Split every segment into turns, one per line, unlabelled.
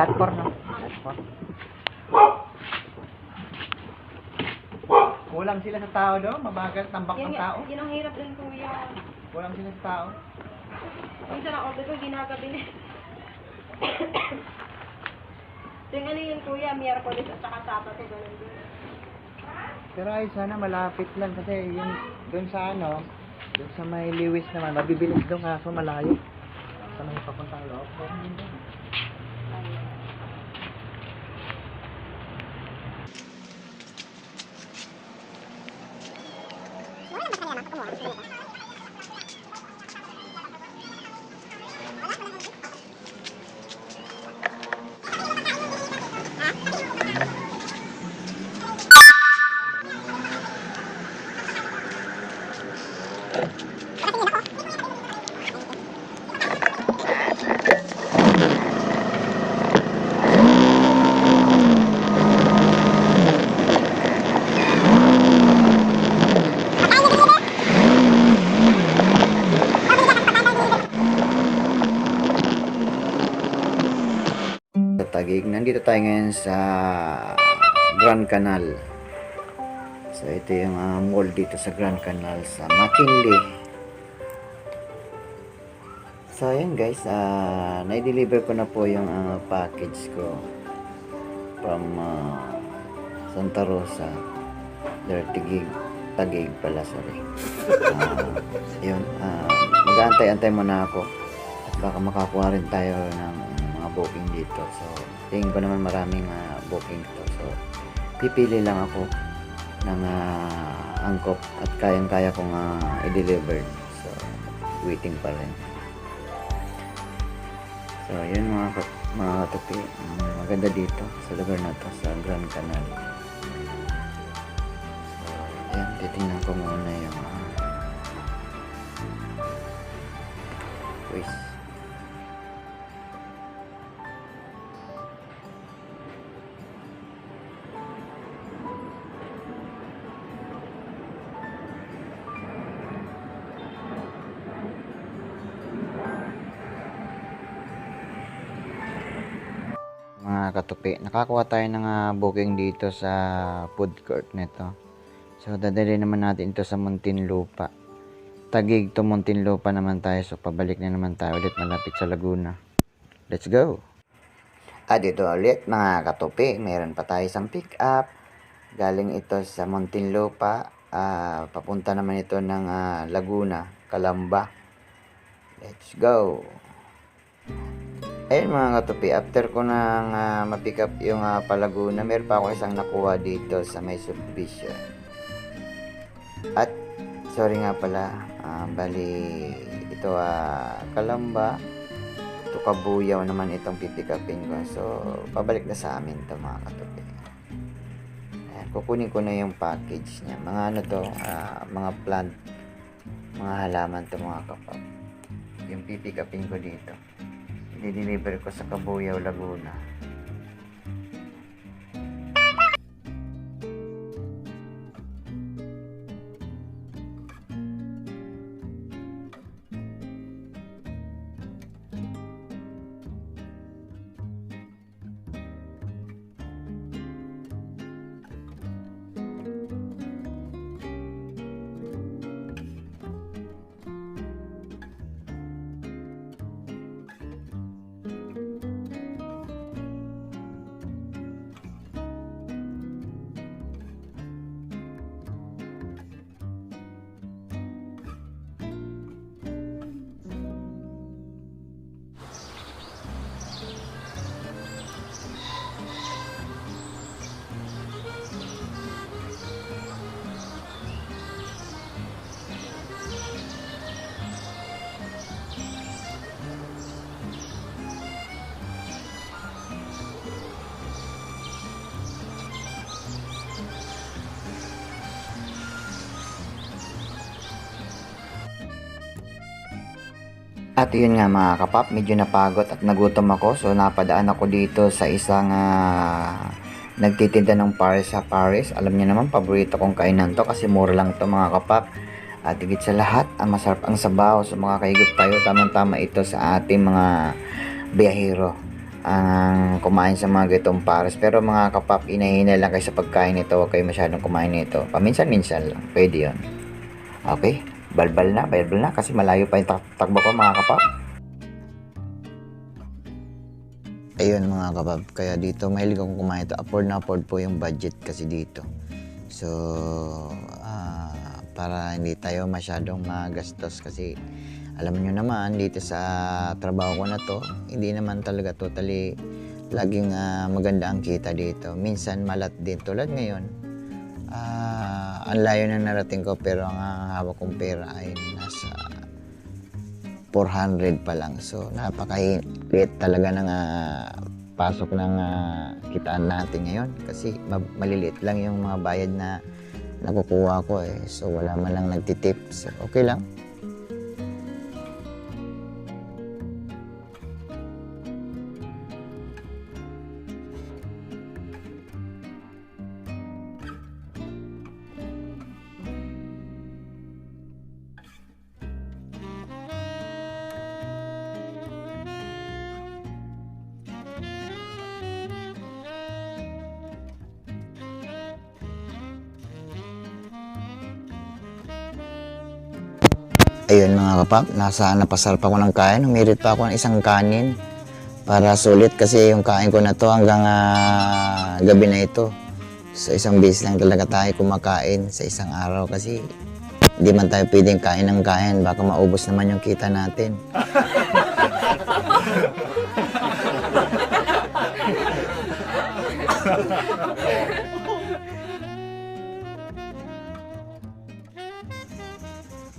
Lot 4, no? Lot Kulang sila sa tao, no? Mabagal, tambak ng tao.
Yan ang hirap rin, kuya.
Kulang sila sa tao.
Minsan ang order ko, ginagabi na. Tingnan eh. niyo yun, kuya. Miyerkules at saka Sabado, ganun din.
Pero ay sana malapit lang kasi yung doon sa ano, doon sa may Lewis naman, mabibilis doon kaso malayo. Sa may papuntang loob. Pero hindi. Doon. Sa Taguig, nandito tayo ngayon sa Grand Canal. So ito yung ah, mall dito sa Grand Canal sa McKinley. So ayan guys, ah na-deliver ko na po yung ah, package ko from ah, Santa Rosa. There, Taguig, Taguig pala, sorry. Ah, yun, ah mag-aantay-antay muna ako at baka makakuha rin tayo ng mga booking dito. So, tingin ko naman maraming ah, booking to. So, pipili lang ako ng ah, angkop at kayang-kaya kong ah, i-deliver. So, waiting pa rin. So, yun mga, mga katupi. Mm, maganda dito sa lugar na to, sa Grand Canal. So, yan, titingnan ko muna yung ah, quiz. Mga katupi. Nakakuha tayo ng ah, booking dito sa food court nito. So, dadali naman natin ito sa Muntinlupa. Tagig to Muntinlupa naman tayo. So, pabalik na naman tayo ulit malapit sa Laguna. Let's go! At dito ulit mga katupi. Meron pa tayo isang pick up. Galing ito sa Muntinlupa. Ah, papunta naman ito ng ah, Laguna, Calamba. Let's go! Ayun mga katupi, after ko nang uh, mapick up yung uh, Palaguna, meron pa ako isang nakuha dito sa may subdivision. At, sorry nga pala, ah, bali, ito ah, Kalamba, ito Kabuyaw naman itong pipick upin ko. So, pabalik na sa amin to mga katupi. Ayan, kukunin ko na yung package niya. Mga ano to, ah, mga plant, mga halaman to mga kapag. Yung pipick upin ko dito i-deliver ko sa Kabuyaw, Laguna. At yun nga mga kapap, medyo napagod at nagutom ako. So napadaan ako dito sa isang ah, nagtitinda ng Paris sa Paris. Alam niyo naman, paborito kong kainan to kasi mura lang to mga kapap. At higit sa lahat, ang masarap ang sabaw. So mga kahigop tayo, tamang-tama ito sa ating mga biyahero. ang kumain sa mga gitong pares. Pero mga kapap, inahina lang kayo sa pagkain nito. Huwag kayo masyadong kumain nito. Paminsan-minsan lang. Pwede yun. Okay. Balbal na, balbal na. Kasi malayo pa yung tak- takbo ko mga kapap. Ayun mga kapap. Kaya dito, mahilig akong kumain ito. Afford na afford po yung budget kasi dito. So, ah, para hindi tayo masyadong magastos kasi alam nyo naman dito sa trabaho ko na to, hindi naman talaga totally laging ah, maganda ang kita dito. Minsan malat din tulad ngayon. Ah ang layo na narating ko pero ang hawak kong pera ay nasa 400 pa lang. So napakaliit talaga ng ah, pasok ng ah, kitaan natin ngayon kasi ma- maliliit lang yung mga bayad na nakukuha ko eh. So wala man lang nagtitip. So okay lang. Ayun mga kapap, nasa napasarap ako ng kain. Humirit pa ako ng isang kanin para sulit kasi yung kain ko na to hanggang ah, gabi na ito. So isang beses lang talaga tayo kumakain sa isang araw kasi hindi man tayo pwedeng kain ng kain. Baka maubos naman yung kita natin.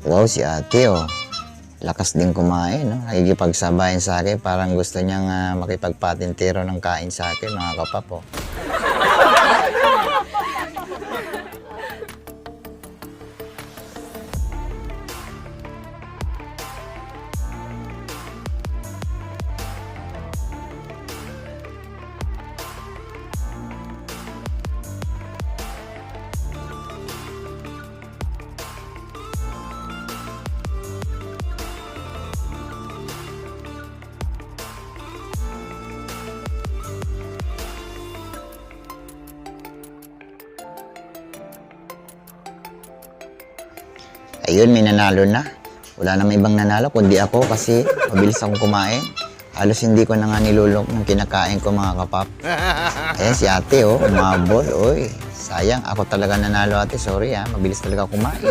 Wow, si ate oh. Lakas din kumain, no? Nakikipagsabayan sa akin. Parang gusto niyang ah, makipagpatintero ng kain sa akin, mga kapap, oh. Ayun, may nanalo na. Wala namang ibang nanalo kundi ako kasi mabilis akong kumain. Halos hindi ko na nga nilulok ng kinakain ko mga kapap. Ayan si ate oh, umabol. Uy, sayang. Ako talaga nanalo ate. Sorry ah, mabilis talaga kumain.